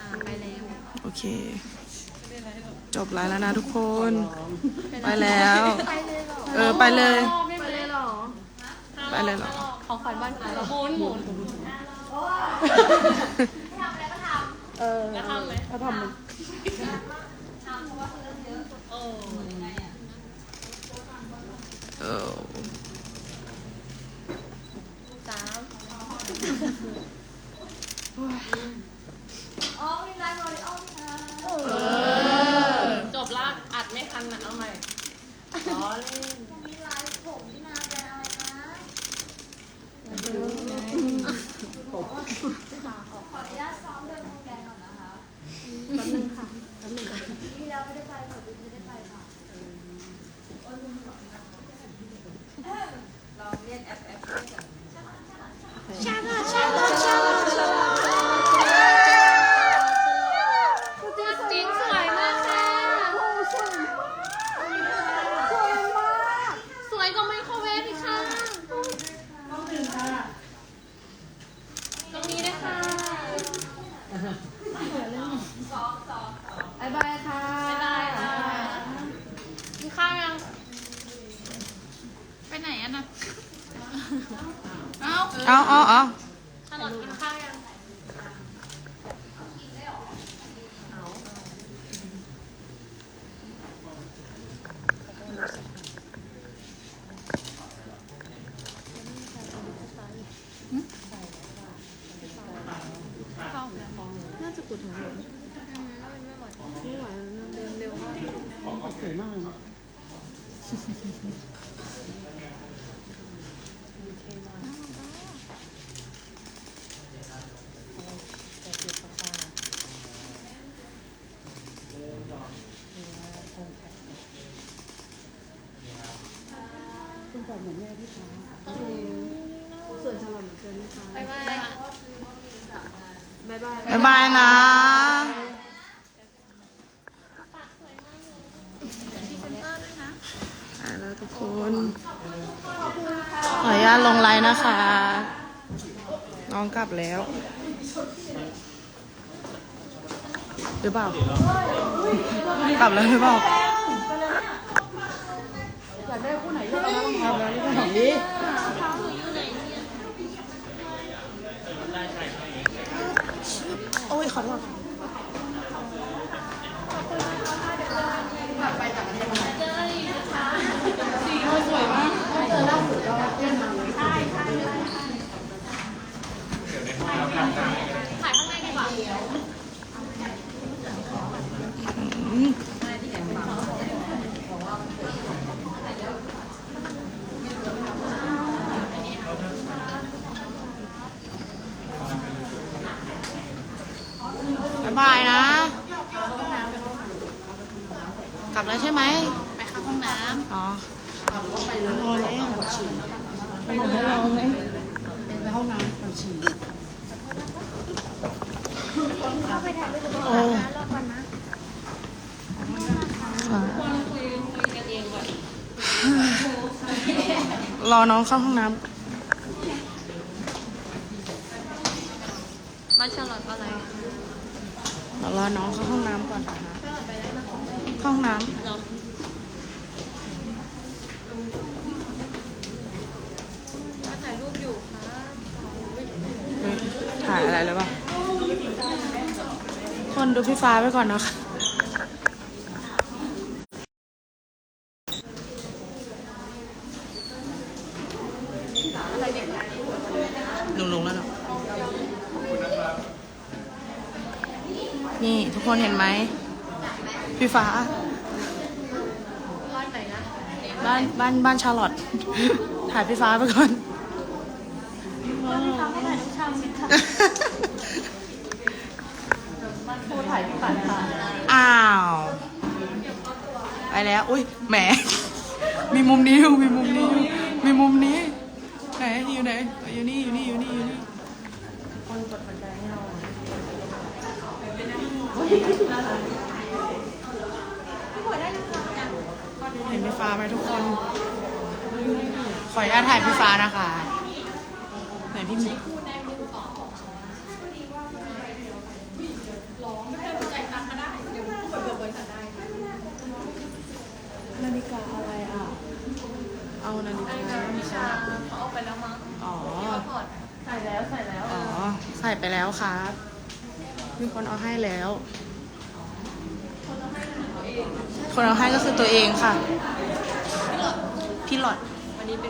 อ่าไปแล้วโอเค จบไลฟ์แล้วนะทุกคน ไปแล้ว เออ ไปเลย ไม่ไปเลยหรอ ไปเลยเหรอ ของขวัญบ้านเราหมุนหมุนเออแล้วทำไหมถ้าทำมันโอ้เออสาม อ๋อมีไลฟ์โมเดลนะ จบละอัดไม่ทันอะเอาใหม่ล้อเล่น มีไลฟ์ผมที่นาแบรนด์อะไรนะขออนุญาตซ้อมเดินโรงแรมก่อนนะคะแป๊บนึงค่ะแป๊บนึงที่เราไม่ได้ไปขอดูไม่ได้ไปค่ะลองเรียนแอปแอปด้วยกัน จริงสวยมากค่ะสวยกว่าไมโครเวฟอีกค่ะตรงนี้นะคะ บายบายค่ะ ไม่ได้ค่ะกินข้าวยัง ไปไหนอะนะ เอาเอาเอาเอาชาลอตกินข้าวยังน่าจะปวดหัวอยู่ไม่ไหวแล้วเดินเร็วมากบ๊ายบาย บายบายบ๊ายบายนะ แล้วทุกคน ขออนุญาตลงไลน์นะคะ น้องกลับแล้ว หรือเปล่า กลับแล้วหรือเปล่า อยากได้คู่ไหนเลือกเอาแล้วเอาแล้วนี่ก็ของนี้ โอ้ยขอโทษถ่ายข้างในดีกว่า บ๊ายบายนะ กลับแล้วใช่ไหม ไปเข้าห้องน้ อ๋อำพอแล้วปวดฉี่ไปไหนเราไหมไปห้องน้ำปวดฉี่ โอ้รอน้องเข้าห้องน้บ้านชาลอตอะไรำเดี๋ยวรอน้องเข้าห้องน้ำก่อนนะคะเข้าห้องน้เนาะมาถ่ายรูปอยู่ค่ะำเฮ้ยถ่ายอะไรหรือเปล่า คนดูพี่ฟ้าไว้ก่อนนะคะลุงลงแล้วเนาะนี่ทุกคนเห็นไหมพี่ฟ้า บ้านไหนนะบ้านบ้านบ้านชาร์ลอตถ่ายพี่ฟ้าไปก่อนคู่ ถ่ายที่ปัดค่ะอ้าว ไปแล้ว อุ้ยแหม มีมุมนี้อยู่มีมุมนี้อยู่มีมุมนี้ ไหนอยู่ไหน อยู่นี่ อยู่นี่ อยู่นี่ อยู่นี่เห็นพี่ฟ้าไหมทุกคน ขออนุญาตถ่ายพี่ฟ้านะคะพี่มุก นาฬิกาอะไรอะ เอานาฬิกา วิชาเขาเอาไปแล้วมั้ง อ๋อ พอร์ตใส่แล้วใส่แล้ว อ๋อ ใส่ไป แล้วครับ มีคนเอาให้แล้ว คนเอาให้ก็คือตัวเองค่ะ พี่หลอด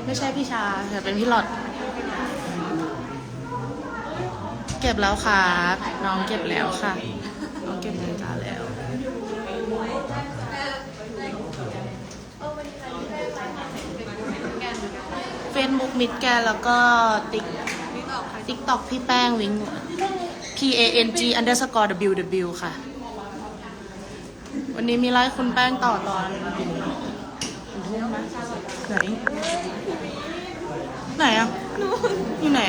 ไม่ใช่พี่ชาแต่เป็นพี่หลอด เก็บแล้วครับ น้องเก็บแล้วค่ะ น้องเก็บนาฬิกาแล้วเฟซบุ๊กมิดแกแล้วก็ติ๊กติ๊กต็อกพี่แป้งวิง P A N G underscore W W ค่ะ วันนี้มีไลฟ์คุณแป้งต่อตอนทุ่มไหมไหน ไหนอะ อยู่ไหน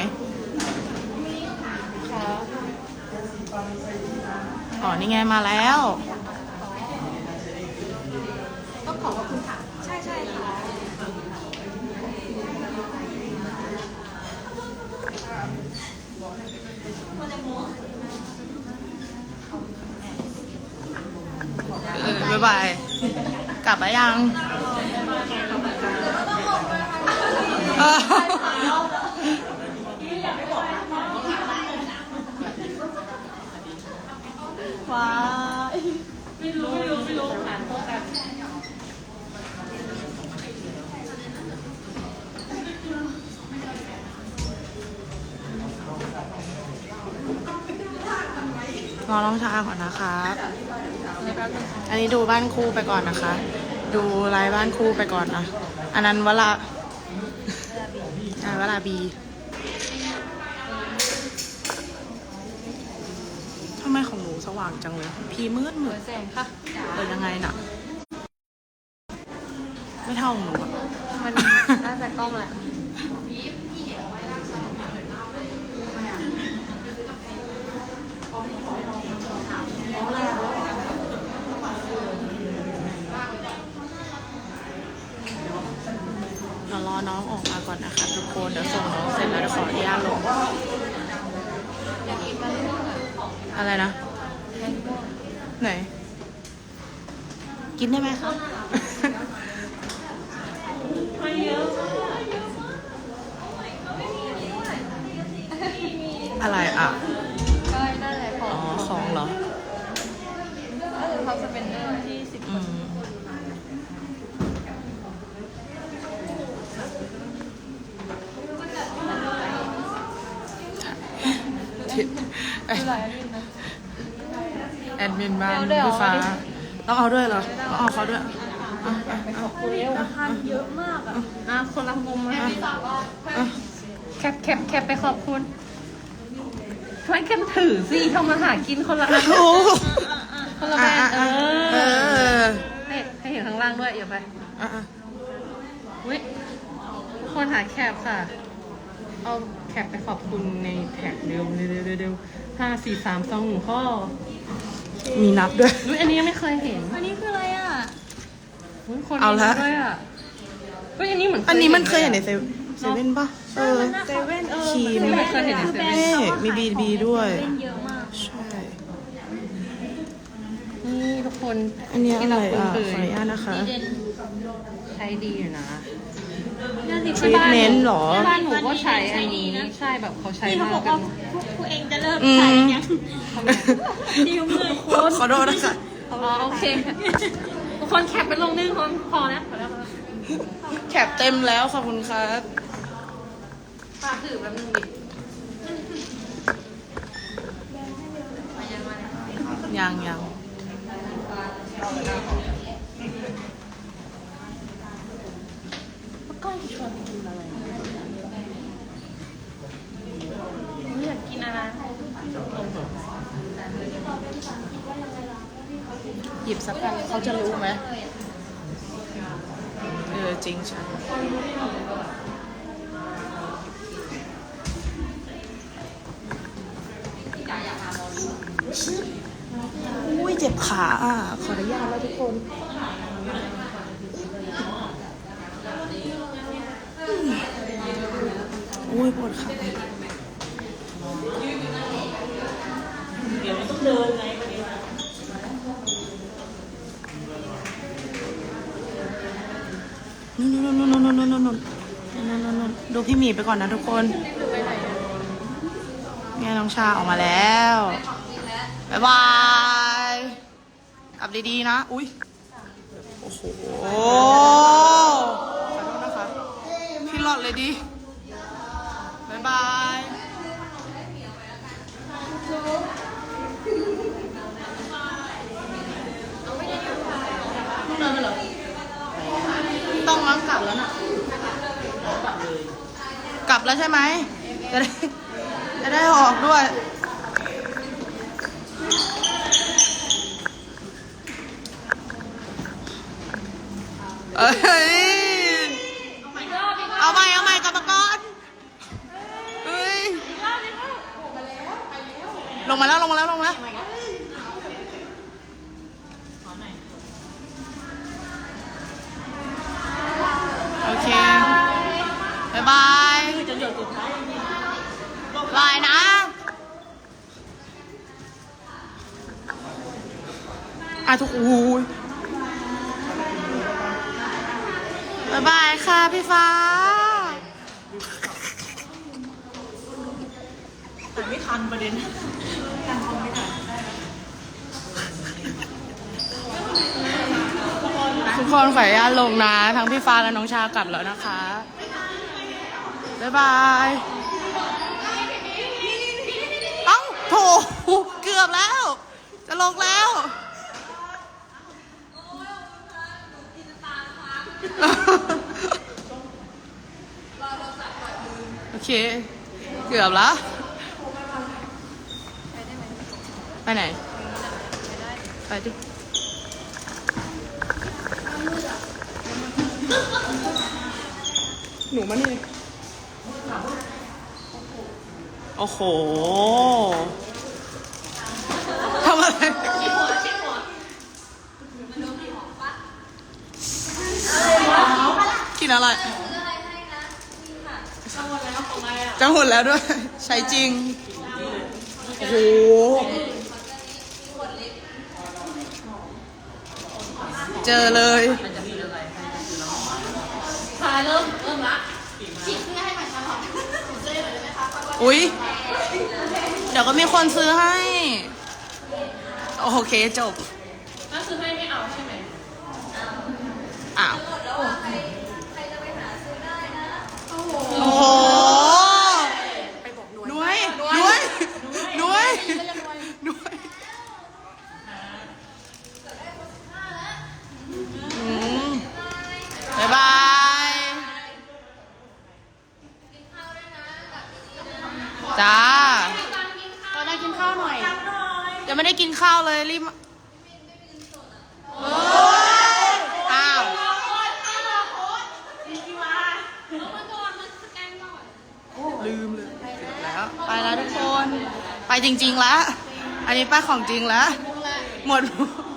อ๋อนี่ไงมาแล้วใช่ใช่ค่ะ บ๊ายบาย กลับไปยัง ว้า ไม่รู้ไม่รู้ไม่รู้อ่านโปรแกรม รอน้องชาก่อนนะครับอันนี้ดูบ้านคู่ไปก่อนนะคะ ดูไลฟ์บ้านคู่ไปก่อนนะ อันนั้นเวลาอ่าเวลาบีทำไมของหนูสว่างจังเลย พีมืดมืดแสงค่ะเปิดยังไงน่ะ ไม่เท่าของหนูอะมันน่าจะกล้องแหละ เรารอน้องออกมาก่อนนะคะทุกคนเดี๋ยวส่งน้องเสร็จแล้วเดี๋ยวขออนุญาตลงอะไรนะ ไหน กินได้ไหมคะอะไรอะ ก็ได้แหละขอ อ๋อ ของเหรอ ก็คือเขาจะเป็นเรื่องที่สิบ อืม คือหลายอันนี้นะแอดมินบ้านเอาด้วยเหรอพี่ฟ้าต้องเอาด้วยเหรอต้องเอาเขาด้วยอะอะอะเร็วทานเยอะมากอะอะคนละมุมนะอะแคปแคปแคปไปขอบคุณช่วยกันถือสิทำมาหากินคนละอันโอ้โหคนละแบอะบอะเออะเอออให้ให้เห็นข้างล่างด้วยอย่าไปอะอะอุ้ยทุกคนหาแคปค่ะ เอาแคปไปขอบคุณในแท็กเร็วเร็วเร็วเร็วเร็วห้าสี่สามสองหนึ่งข้อมีนับด้วย อุ้ยอันนี้ยังไม่เคยเห็นอันนี้คืออะไรอะ อุ้ยคนเอาละมีด้วยอะอุ้ยอันนี้เหมือนอันนี้มันเคยเห็นในด้วยเซเซเว่นป่ะ เออ เซเว่นเออครีม ไม่เคยเห็นในเซเว่น นี่มีบีบีด้วย เล่นเยอะมากใช่ นี่ทุกคนอันนี้อะไรอะที่ขออนุญาตนะคะใช้ดีอยู่นะ ทรีทเมนต์หรอที่บ้านหนูก็ใช้อันนี้ใช่แบบเขาใช้พี่เขามาบอกกัว่านพวกเองจะเริ่มอืมใช้ยังดิวมือขอขอโทษนะคะอ๋อโอเคทุกคนแคปไปลงนึงคนพอแล้วพอแล้วพอแล้วแคปเต็มแล้วขอบคุณครับฝากถือแป๊บนึงดิยังยังก้อย หยิบสักกันเขาจะรู้ไหมเออจริงใช่อุ้ยเจ็บขาอขออนุญาตแล้วทุกคนอุ้ยปวดขาเดี๋ยวต้องเดินไง ดูพี่หมีไปก่อนนะทุกคนเนี่ยน้องชาออกมาแล้วบ๊ายบายกลับดีๆนะ อุ้ยโอ้โหขอโทษนะคะ พี่หลอดเลยดิบ๊ายบายต้องมังกลับแล้วน่ะกลับ กลับแล้วใช่ไหมจะได้จะได้ออกด้วย เอ้ย เอาใหม่เอาใหม่กลับมาก่อนเฮ้ยลงมาแล้วลงมาแล้วลงมาแล้วโอเค บ๊ายบาย อะทุกอูยบ๊ายบายค่ะพี่ฟ้า แต่ไม่ทันประเด็นทุกคนขออนุญาตลงนะ ทั้งพี่ฟ้าและน้องชากลับแล้วนะคะบ๊ายบาย เอ้าโถเกือบแล้ว จะลงแล้ว โอเค เกือบล้วไปไหน ไปดิหนูมานี่โอ้โหทำอะไร กินอะไรจะหมดแล้วด้วย ใช้จริง โอ้โหเจอเลยอุ๊ยเดี๋ยวก็มีคนซื้อให้ โอเคจบถ้าซื้อให้ไม่เอาใช่ไหมอ้าว โอ้โหหนุ้ยหนุ้ยหนุ้ยหนุ้ยอืมบ๊ายบาย จ้าก็ได้กินข้าวหน่อย ยังไม่ได้กินข้าวเลยรีบมาอ้าว ลืมเลยเกือบแล้ว ไปแล้วทุกคน ไป จริง ๆ แล้ว อันนี้ไปของจริงแล้ว หมด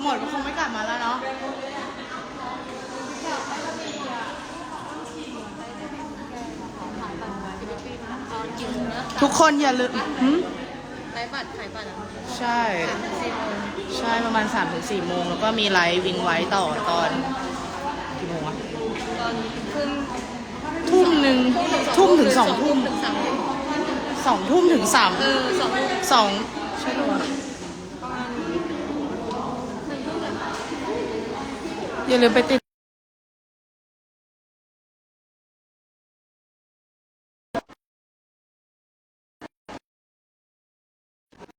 หมดคงไม่กลับมาแล้วเนาะทุกคนอย่าลืมหึไลฟ์บัตรขายบัตรอะใช่ ใช่ประมาณ3ามถึงสี่โมง แล้วก็มีไลฟ์วิงไว้ต่อตอนกี่โมงอะตอนขึ้นทุ่มหนึ่งทุ่มถึงสองทุ่มถึง สามทุ่มสองทุ่มถึงสามเออสองทุ่มสองใช่ไหมอย่าลืมไปติด